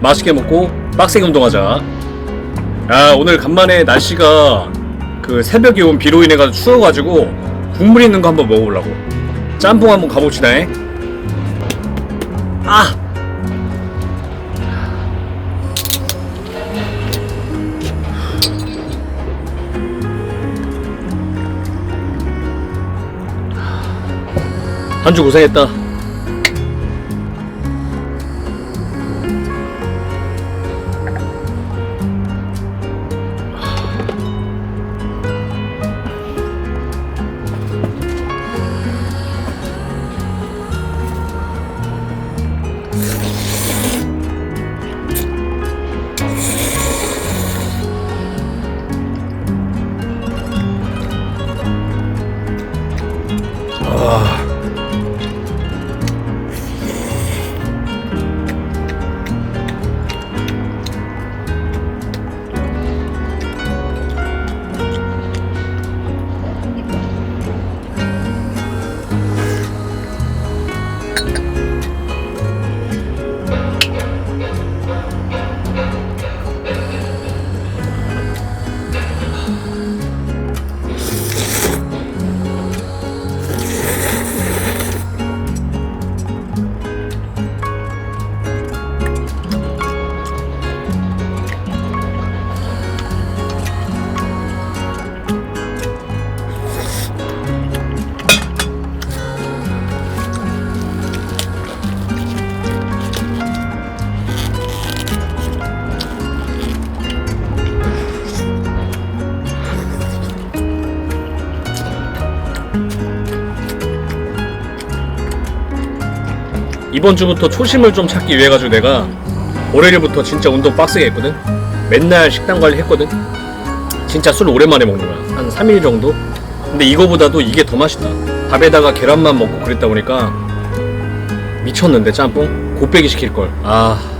맛있게 먹고 빡세게 운동하자. 아 오늘 간만에 날씨가 그 새벽에 온 비로 인해 가지고 추워가지고 국물 있는 거 한번 먹어보려고. 짬뽕 한번 가봅시다. 잉? 아. 한주 고생했다. 이번 주부터 초심을 좀 찾기 위해 가지고 내가 월요일부터 진짜 운동 빡세게 했거든. 맨날 식단 관리 했거든. 진짜 술 오랜만에 먹는 거야. 한 3일 정도? 근데 이거보다도 이게 더 맛있다. 밥에다가 계란만 먹고 그랬다 보니까 미쳤는데 짬뽕? 곱빼기 시킬 걸. 아. 아.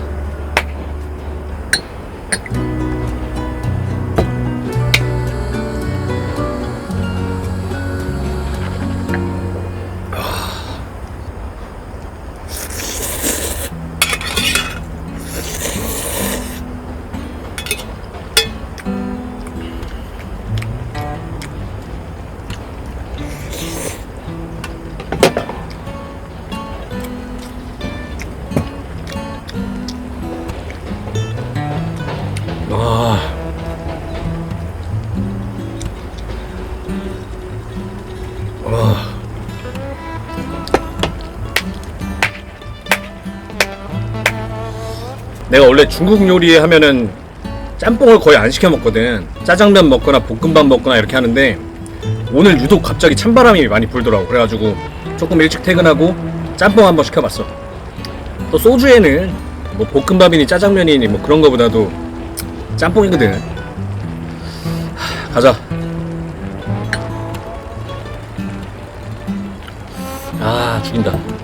내가 원래 중국 요리 하면은 짬뽕을 거의 안 시켜 먹거든. 짜장면 먹거나 볶음밥 먹거나 이렇게 하는데 오늘 유독 갑자기 찬바람이 많이 불더라고. 그래가지고 조금 일찍 퇴근하고 짬뽕 한번 시켜봤어. 또 소주에는 뭐 볶음밥이니 짜장면이니 뭐 그런 거보다도 짬뽕이거든. 하, 가자. 아 죽인다.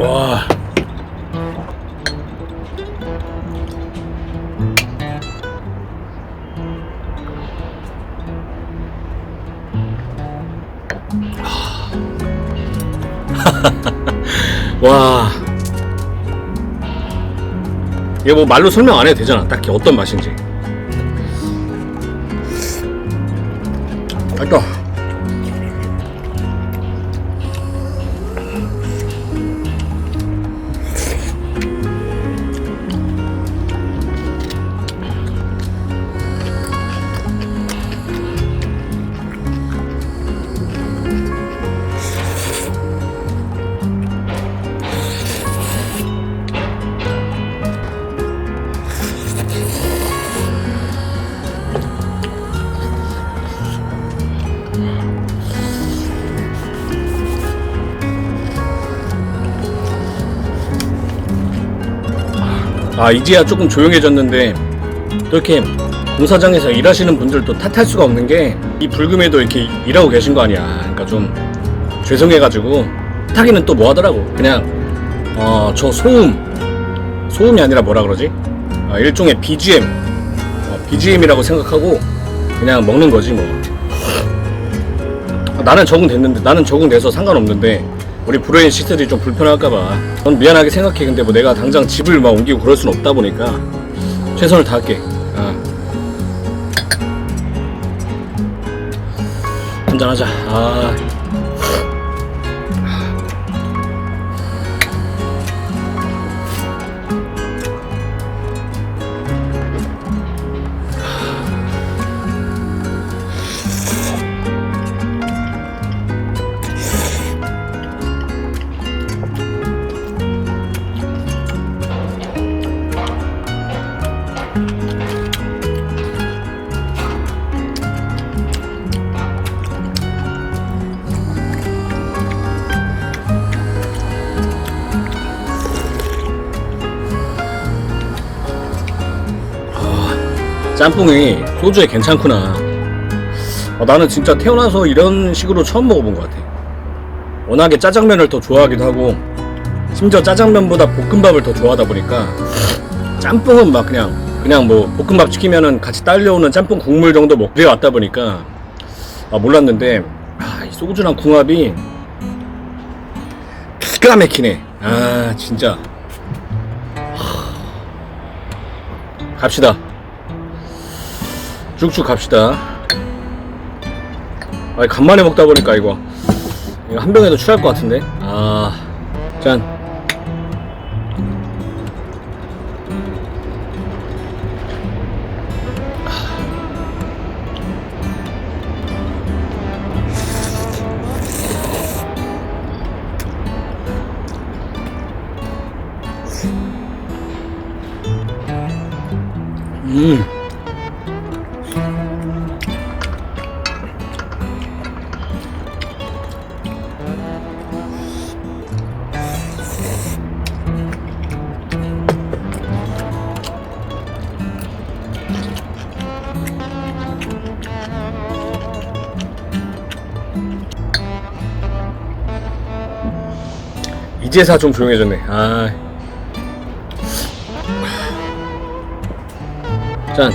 와. 와. 이거 뭐 말로 설명 안 해도 되잖아. 딱히 어떤 맛인지. 아 이제야 조금 조용해졌는데 또 이렇게 공사장에서 일하시는 분들도 탓할 수가 없는 게 이 불금에도 이렇게 일하고 계신 거 아니야. 그러니까 좀 죄송해가지고 타기는 또 뭐 하더라고. 그냥 어 저 소음 소음이 아니라 뭐라 그러지? 아, 일종의 BGM 어, BGM이라고 생각하고 그냥 먹는 거지 뭐. 아, 나는 적응됐는데 나는 적응돼서 상관없는데 우리 브레인 시스들이 좀 불편할까봐 넌 미안하게 생각해 근데 뭐 내가 당장 집을 막 옮기고 그럴 순 없다 보니까 최선을 다할게 아. 한잔하자 아. 짬뽕이 소주에 괜찮구나. 어, 나는 진짜 태어나서 이런 식으로 처음 먹어본 것 같아. 워낙에 짜장면을 더 좋아하기도 하고, 심지어 짜장면보다 볶음밥을 더 좋아하다 보니까, 짬뽕은 막 그냥, 그냥 뭐, 볶음밥 시키면은 같이 딸려오는 짬뽕 국물 정도 먹게 왔다 보니까, 아, 몰랐는데, 아, 이 소주랑 궁합이, 기가 막히네. 아, 진짜. 하... 갑시다. 쭉쭉 갑시다. 아, 간만에 먹다 보니까 이거 이거 한 병에도 취할 것 같은데. 아, 짠. 음. 이제사 좀 조용해졌네. 아. 짠.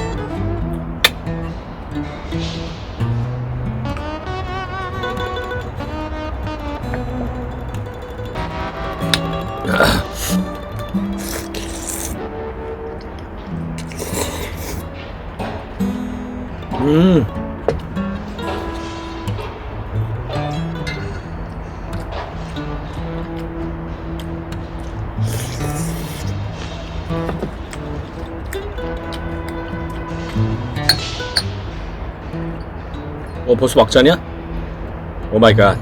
음. 어 벌써 막잔이야? 오 마이 갓.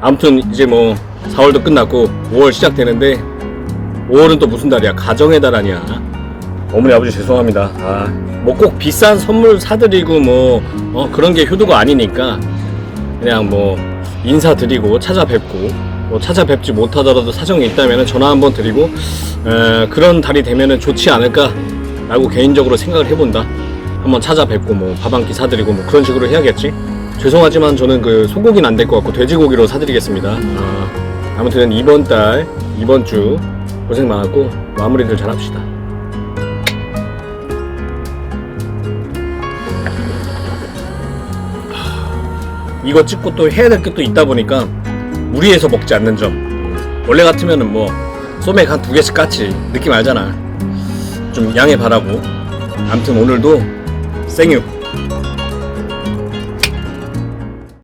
아무튼 이제 뭐 4월도 끝났고 5월 시작되는데 5월은 또 무슨 달이야? 가정의 달 아니야? 어머니 아버지 죄송합니다. 아, 뭐 꼭 비싼 선물 사드리고 뭐 어, 그런 게 효도가 아니니까 그냥 뭐 인사드리고 찾아뵙고 뭐 찾아뵙지 못하더라도 사정이 있다면 전화 한번 드리고 에, 그런 달이 되면 좋지 않을까 라고 개인적으로 생각을 해본다. 한번 찾아뵙고 뭐 밥 한 끼 사드리고 뭐 그런 식으로 해야겠지. 죄송하지만 저는 그 소고기는 안 될 것 같고 돼지고기로 사드리겠습니다. 아, 아무튼 이번 달 이번 주 고생 많았고 마무리들 잘 합시다. 이거 찍고 또 해야 될 게 또 있다 보니까 무리해서 먹지 않는 점. 원래 같으면은 뭐 소맥 한 두 개씩 깠지 느낌 알잖아. 좀 양해 바라고. 아무튼 오늘도 생유